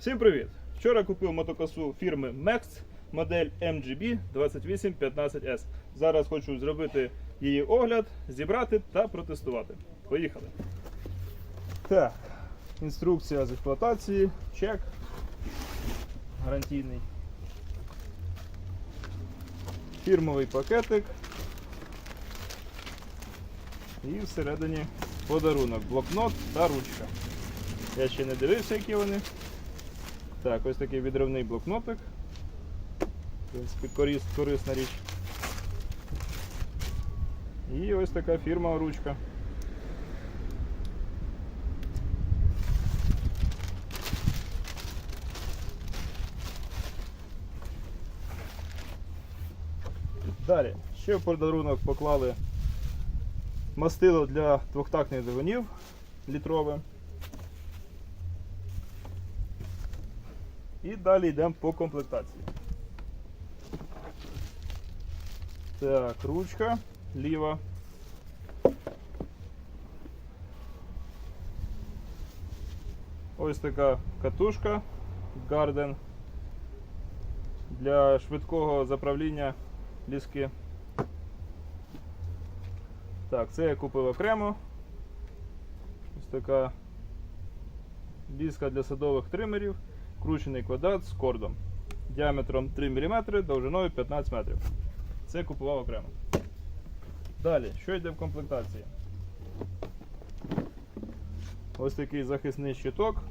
Всім привіт! Вчора купив мотокосу фірми Mex модель MGB 2815S. Зараз хочу зробити її огляд, зібрати та протестувати. Поїхали. Так, інструкція з експлуатації, чек гарантійний. Фірмовий пакетик. І всередині подарунок, блокнот та ручка. Я ще не дивився, які вони. Так, ось такий відривний блокнотик. В принципі, корис, корисна річ. І ось така фірмова ручка. Далі, ще в подарунок поклали мастило для двохтактних двигунів літрове. Далі йдемо по комплектації. Так, ручка ліва. Ось така катушка Garden для швидкого заправління ліски. Так, це я купив окремо. Ось така ліска для садових тримерів кручений квадрат з кордом діаметром 3 мм, довжиною 15 метрів. Це купував окремо. Далі, що йде в комплектації? Ось такий захисний щиток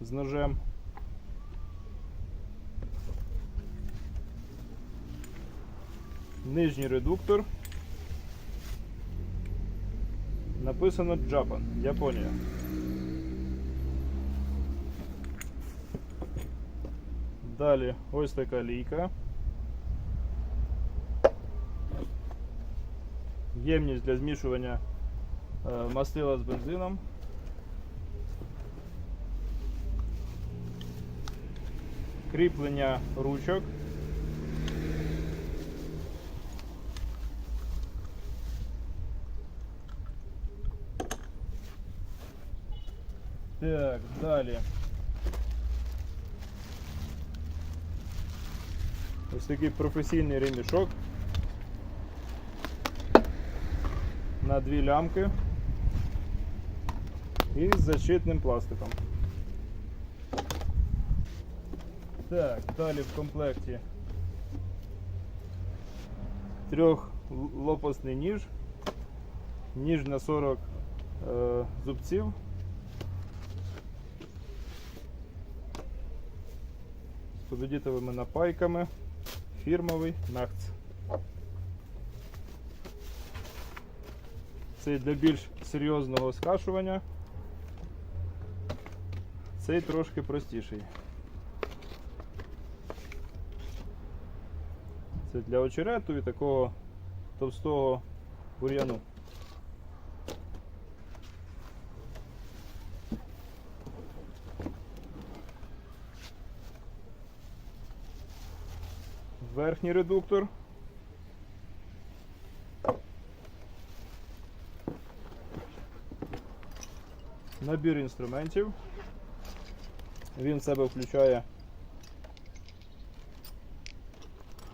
з ножем. Нижній редуктор. Написано Japan, Японія. Далі ось така лійка. Ємність для змішування е, мастила з бензином. Кріплення ручок. Так, далі. Ось такий професійний ремішок на дві лямки і з защитним пластиком. Так, далі в комплекті трьохлопасний ніж, ніж на 40 е, зубців. З победітовими напайками фірмовий Нахц. Цей для більш серйозного скашування. Цей трошки простіший. Це для очерету і такого товстого бур'яну. Верхній редуктор. Набір інструментів. Він в себе включає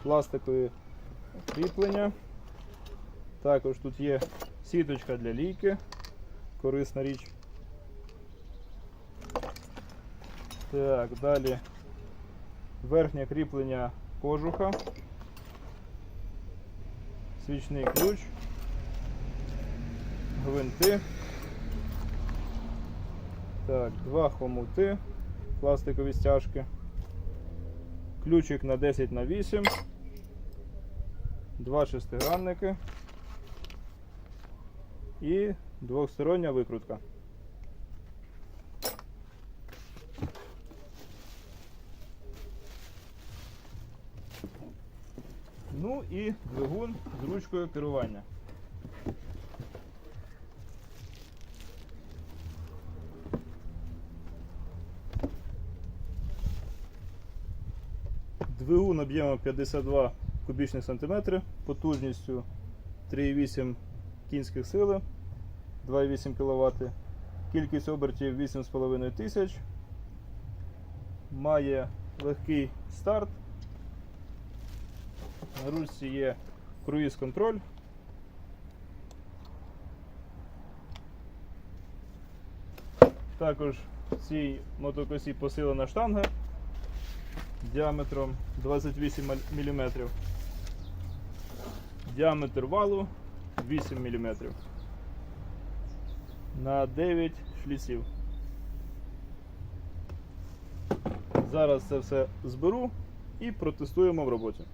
пластикові кріплення. Також тут є сіточка для лійки, корисна річ. Так, далі верхнє кріплення кожуха, свічний ключ, гвинти. Так, два хомути, пластикові стяжки, ключик на 10 на 8, два шестигранники і двохстороння викрутка. Ну і двигун з ручкою керування. Двигун об'ємом 52 кубічних сантиметри, потужністю 3,8 кінських сили, 2,8 кВт, кількість обертів 8,5 тисяч, має легкий старт. На ручці є круїз контроль. Також в цій мотокосі посилена штанга діаметром 28 мм. Діаметр валу 8 мм. На 9 шліців. Зараз це все зберу і протестуємо в роботі.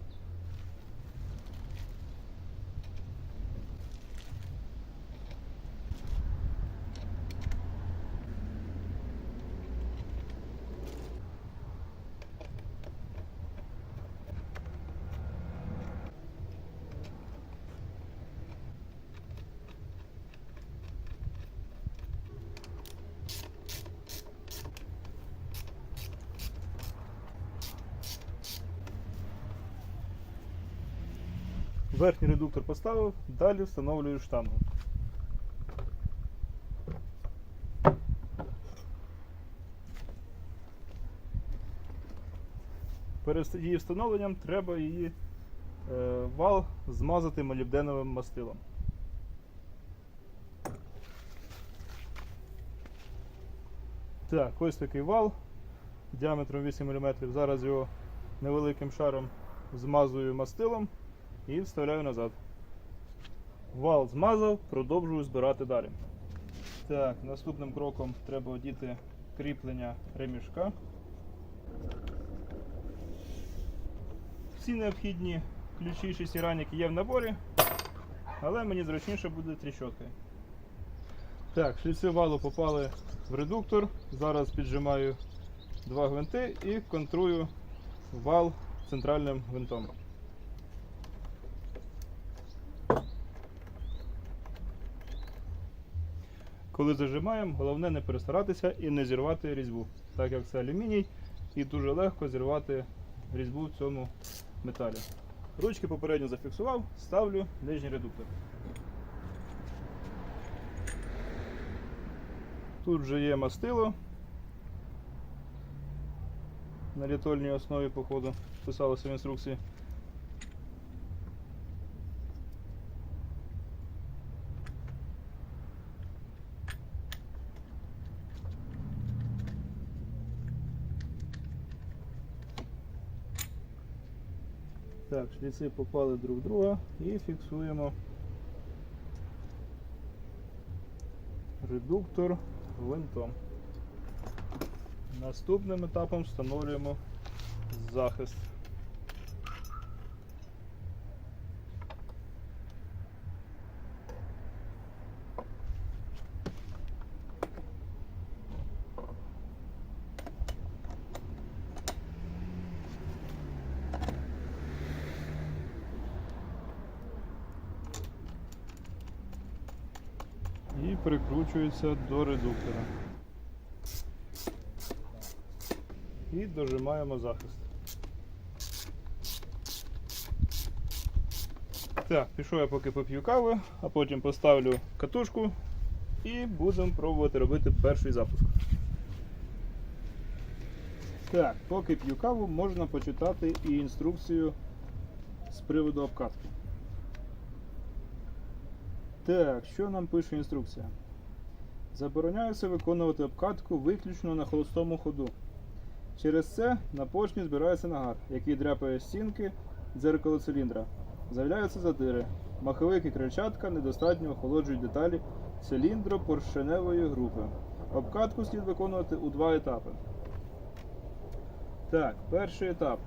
Верхній редуктор поставив, далі встановлюю штангу. Перед її встановленням треба її е, вал змазати молібденовим мастилом. Так, ось такий вал діаметром 8 мм. Зараз його невеликим шаром змазую мастилом і вставляю назад. Вал змазав, продовжую збирати далі. Так, наступним кроком треба одіти кріплення ремішка. Всі необхідні ключі шестиранники є в наборі, але мені зручніше буде тріщоткою. Так, шліци валу попали в редуктор. Зараз піджимаю два гвинти і контрую вал центральним гвинтом. Коли зажимаємо, головне не перестаратися і не зірвати різьбу, так як це алюміній і дуже легко зірвати різьбу в цьому металі. Ручки попередньо зафіксував, ставлю нижній редуктор. Тут вже є мастило. На літольній основі, походу, писалося в інструкції. Так, шліци попали друг в друга і фіксуємо редуктор гвинтом. Наступним етапом встановлюємо захист. І прикручується до редуктора. І дожимаємо захист. Так, пішов я поки поп'ю каву, а потім поставлю катушку і будемо пробувати робити перший запуск. Так, поки п'ю каву, можна почитати і інструкцію з приводу обкатки. Так, що нам пише інструкція? Забороняється виконувати обкатку виключно на холостому ходу. Через це на поршні збирається нагар, який дряпає стінки дзеркало циліндра. З'являються задири. Маховик і крильчатка недостатньо охолоджують деталі циліндро-поршеневої групи. Обкатку слід виконувати у два етапи. Так, перший етап.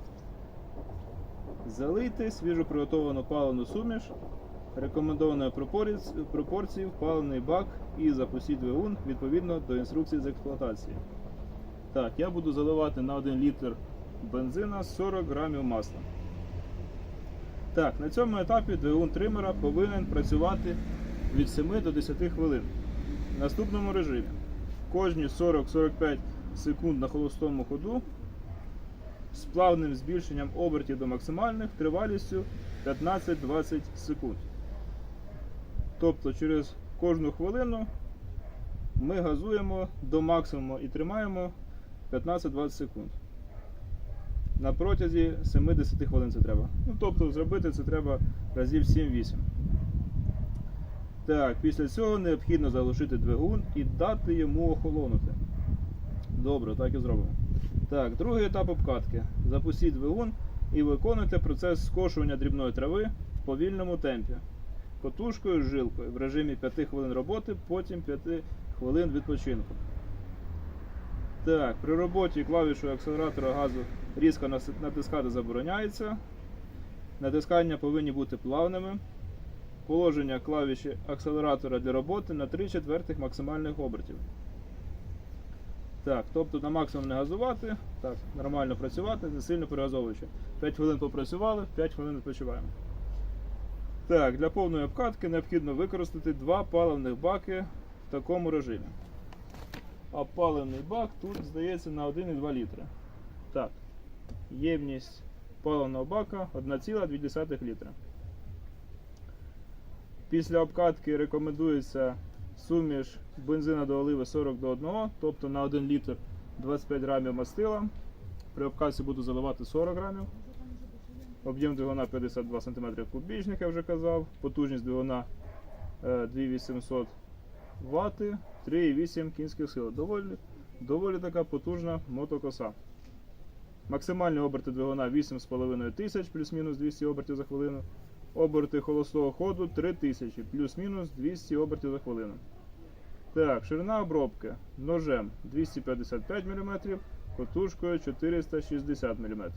Залийте свіжо приготовану палену суміш рекомендованої пропорці- пропорції в паливний бак і запустіть двигун відповідно до інструкції з експлуатації. Так, я буду заливати на 1 літр бензина 40 грамів масла. Так, на цьому етапі двигун тримера повинен працювати від 7 до 10 хвилин. В наступному режимі кожні 40-45 секунд на холостому ходу з плавним збільшенням обертів до максимальних тривалістю 15-20 секунд. Тобто через кожну хвилину ми газуємо до максимуму і тримаємо 15-20 секунд. на протязі 70 хвилин це треба. Ну, тобто зробити це треба разів 7-8. Так, після цього необхідно заглушити двигун і дати йому охолонути. Добре, так і зробимо. Так, другий етап обкатки. Запустіть двигун і виконуйте процес скошування дрібної трави в повільному темпі. Котушкою жилкою в режимі 5 хвилин роботи, потім 5 хвилин відпочинку. Так, при роботі клавішою акселератора газу різко натискати забороняється. Натискання повинні бути плавними. Положення клавіші акселератора для роботи на 3 четвертих максимальних обертів. Так, тобто на максимум не газувати, так, нормально працювати, не сильно перегазовуючи. 5 хвилин попрацювали, 5 хвилин відпочиваємо. Так, для повної обкатки необхідно використати два паливних баки в такому режимі. А паливний бак тут здається на 1,2 літри. Так, ємність паливного бака 1,2 літра. Після обкатки рекомендується суміш бензина до оливи 40 до 1, тобто на 1 літр 25 грамів мастила. При обкатці буду заливати 40 грамів. Об'єм двигуна 52 см кубічних, я вже казав. Потужність двигуна е, 2800 Вт, 3,8 кінських сил. Доволі, доволі така потужна мотокоса. Максимальні оберти двигуна 8,5 тисяч, плюс-мінус 200 обертів за хвилину. Оберти холостого ходу 3000, плюс-мінус 200 обертів за хвилину. Так, ширина обробки ножем 255 мм, котушкою 460 мм.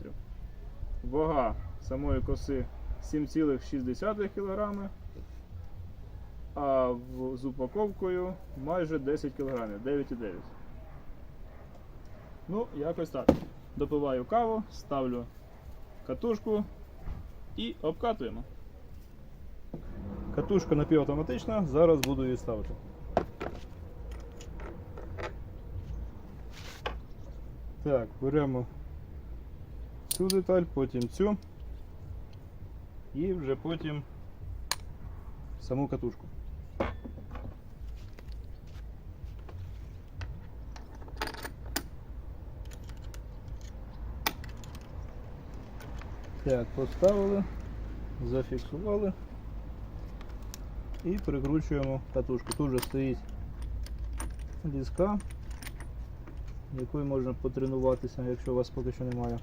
Вага самої коси 7,6 кг, а з упаковкою майже 10 кг, 9,9. Ну, якось так. Допиваю каву, ставлю катушку і обкатуємо. Катушка напівавтоматична, зараз буду її ставити. Так, беремо цю деталь, потім цю і вже потім саму катушку. Так, поставили, зафіксували і прикручуємо катушку. Тут вже стоїть ліска, якою можна потренуватися, якщо у вас поки що немає.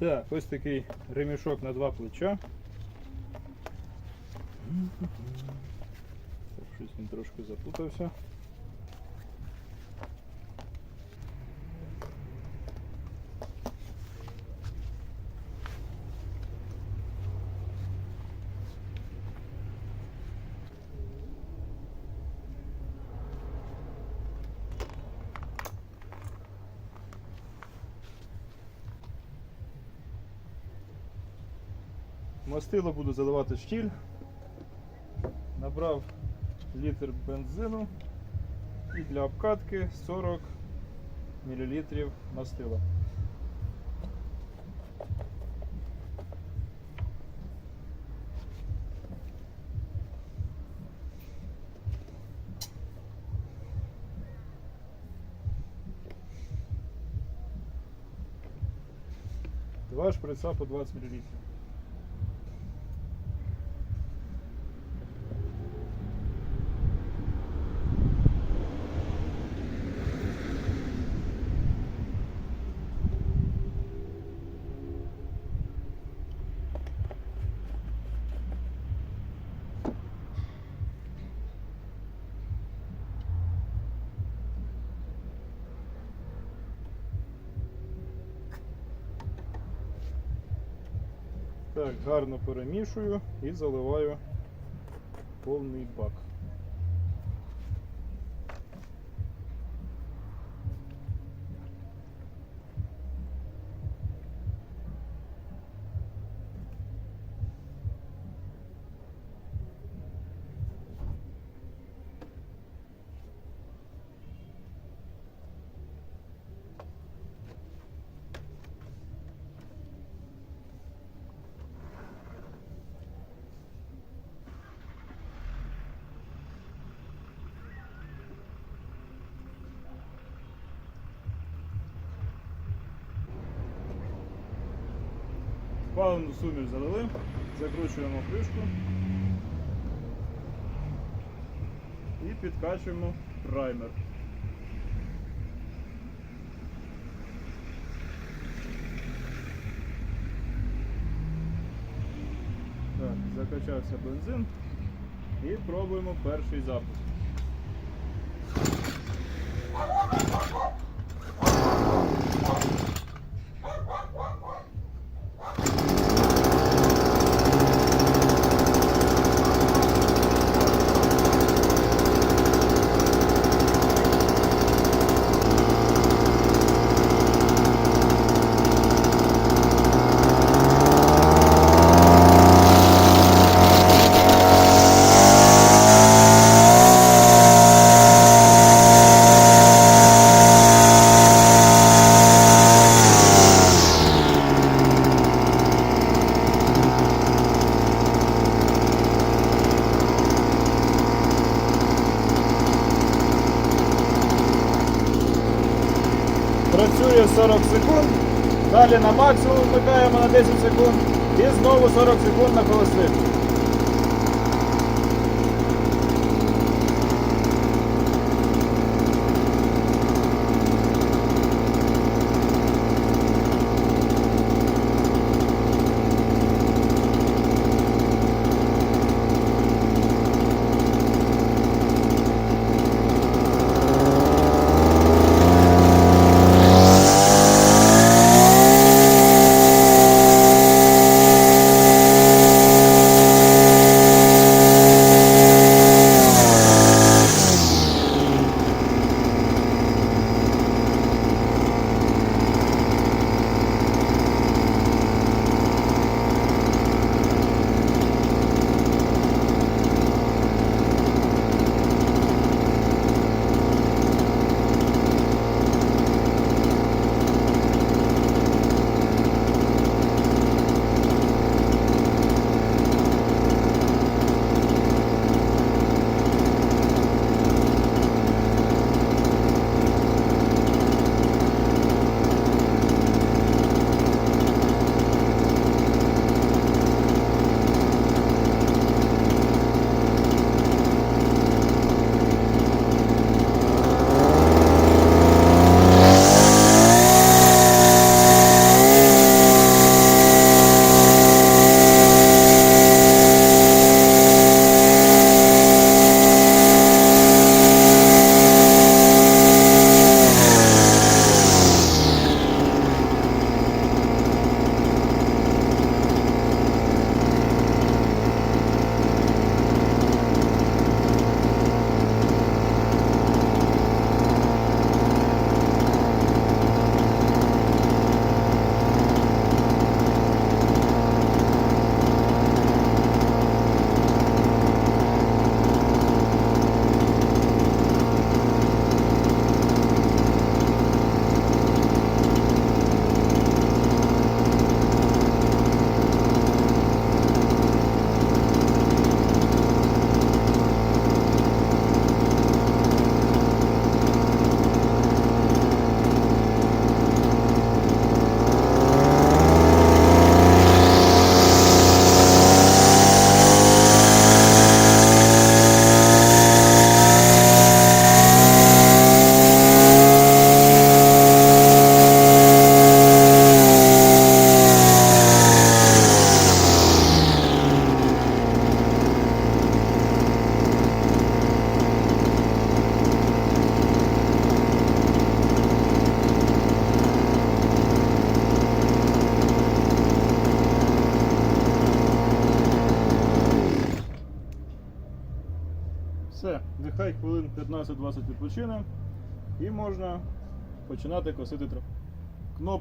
Так, ось такий ремішок на два плеча. Щось він трошки запутався. Мастило буду заливати штіль. Набрав літр бензину і для обкатки 40 мл мастила. Два шприца по 20 мл. Гарно перемішую і заливаю повний бак. Паливну суміш залили, закручуємо кришку і підкачуємо праймер. Так, закачався бензин і пробуємо перший запуск.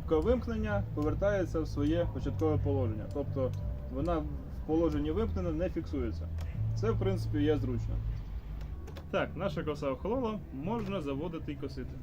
Кнопка вимкнення повертається в своє початкове положення. Тобто вона в положенні вимкнена не фіксується. Це, в принципі, є зручно. Так, наша коса охолола, можна заводити і косити.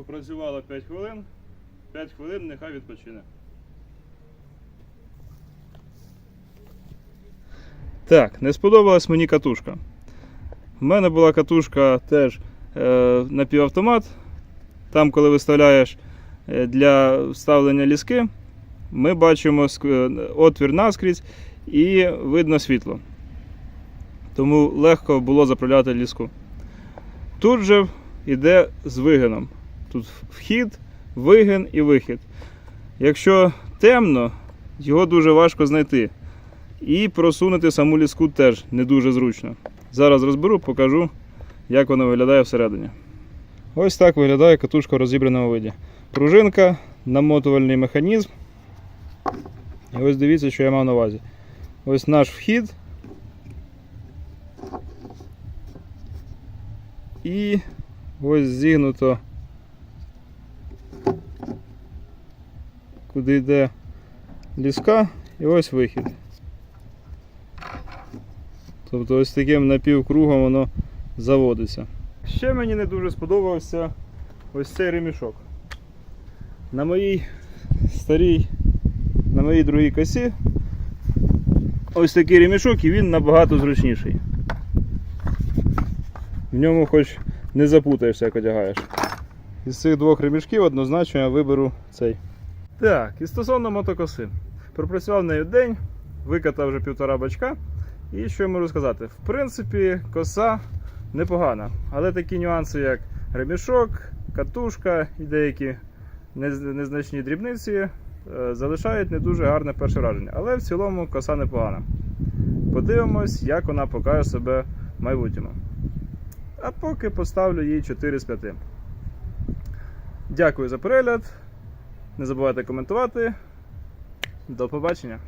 Попрацювала 5 хвилин. 5 хвилин нехай відпочине. Так, не сподобалась мені катушка. У мене була катушка теж е, напівавтомат. Там, коли виставляєш е, для вставлення ліски, ми бачимо е, отвір наскрізь і видно світло. Тому легко було заправляти ліску. Тут же йде з вигином. Тут вхід, вигин і вихід. Якщо темно, його дуже важко знайти. І просунути саму ліску теж не дуже зручно. Зараз розберу, покажу, як вона виглядає всередині. Ось так виглядає катушка в розібраному виді. Пружинка, намотувальний механізм. І ось дивіться, що я мав на увазі. Ось наш вхід. І ось зігнуто, куди йде ліска, і ось вихід. Тобто ось таким напівкругом воно заводиться. Ще мені не дуже сподобався ось цей ремішок. На моїй старій, на моїй другій косі ось такий ремішок і він набагато зручніший. В ньому хоч не запутаєшся, як одягаєш. Із цих двох ремішків однозначно я виберу цей. Так, і стосовно мотокоси. Пропрацював нею день, викатав вже півтора бачка. І що я можу сказати? В принципі, коса непогана. Але такі нюанси, як ремішок, катушка і деякі незначні дрібниці е, залишають не дуже гарне перше враження. Але в цілому коса непогана. Подивимось, як вона покаже себе в майбутньому. А поки поставлю їй 4 з 5. Дякую за перегляд. Не забувайте коментувати. До побачення!